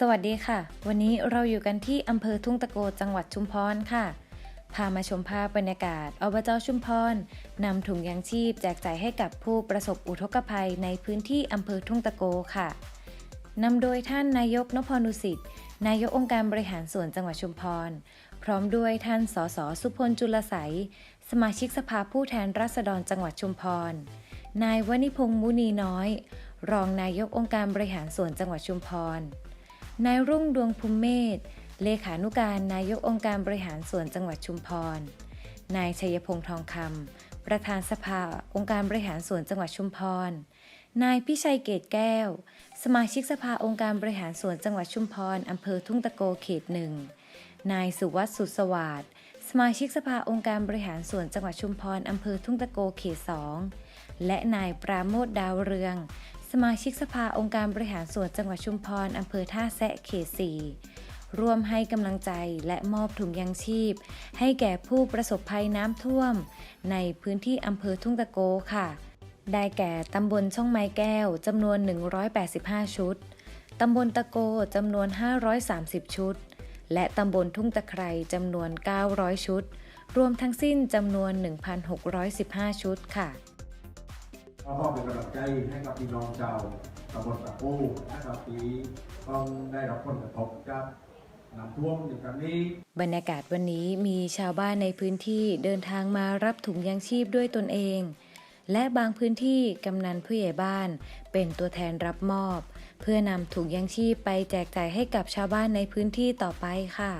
สวัสดีค่ะ วันนี้เราอยู่กันที่อำเภอทุ่งตะโกจังหวัดชุมพรค่ะ พามาชมภาพบรรยากาศอบจชุมพรนำถุงยางชีพแจกจ่ายให้กับผู้ประสบอุทกภัยในพื้นที่อำเภอทุ่งตะโกค่ะนำโดยท่านนายกนพนุสิทธิ์นายกองค์การบริหารส่วนจังหวัดชุมพร พร้อมด้วยท่านสสสุพลจุลใสยสมาชิกสภาผู้แทนราษฎรจังหวัดชุมพร นายวณิพงษ์มุนีน้อย รองนายกองค์การบริหารส่วนจังหวัดชุมพร นายรุ่งดวงภูมิเมธเลขานุการนายกองค์การบริหารส่วนจังหวัดชุมพร นายชัยพงษ์ทองคำประธานสภาองค์การบริหารส่วนจังหวัดชุมพร นายพิชัยเกตแก้ว สมาชิกสภาองค์การบริหารส่วนจังหวัดชุมพรอำเภอทุ่งตะโกเขตหนึ่ง นายสุวัสดิ์สุสวัสดิ์สมาชิกสภาองค์การบริหารส่วนจังหวัดชุมพรอำเภอทุ่งตะโกเขตสองและนายปราโมทดาวเรือง มาชิกสภาองค์การบริหารส่วนจังหวัดชุมพรอำเภอท่าแซะเขตสี่ร่วมให้กำลังใจและมอบถุงยางชีพ ให้แก่ผู้ประสบภัยน้ำท่วม ในพื้นที่อำเภอทุ่งตะโกค่ะ ได้แก่ตำบลช่องไม้แก้วจำนวน 185 ชุด ตำบลตะโกจำนวน 530 ชุด และตำบลทุ่งตะไคร่จำนวน 900 ชุด รวมทั้งสิ้นจำนวน 1,615 ชุดค่ะ ก็ขอเป็นกำลังใจให้กับพี่น้องชาวตำบลตะปูนะครับที่ต้องได้รับผลกระทบจากน้ำท่วมในครั้งนี้ บรรยากาศวันนี้มีชาวบ้านในพื้นที่เดินทางมารับถุงยางชีพด้วยตนเอง และบางพื้นที่กำนันผู้ใหญ่บ้านเป็นตัวแทนรับมอบ เพื่อนำถุงยางชีพไปแจกจ่ายให้กับชาวบ้านในพื้นที่ต่อไปค่ะ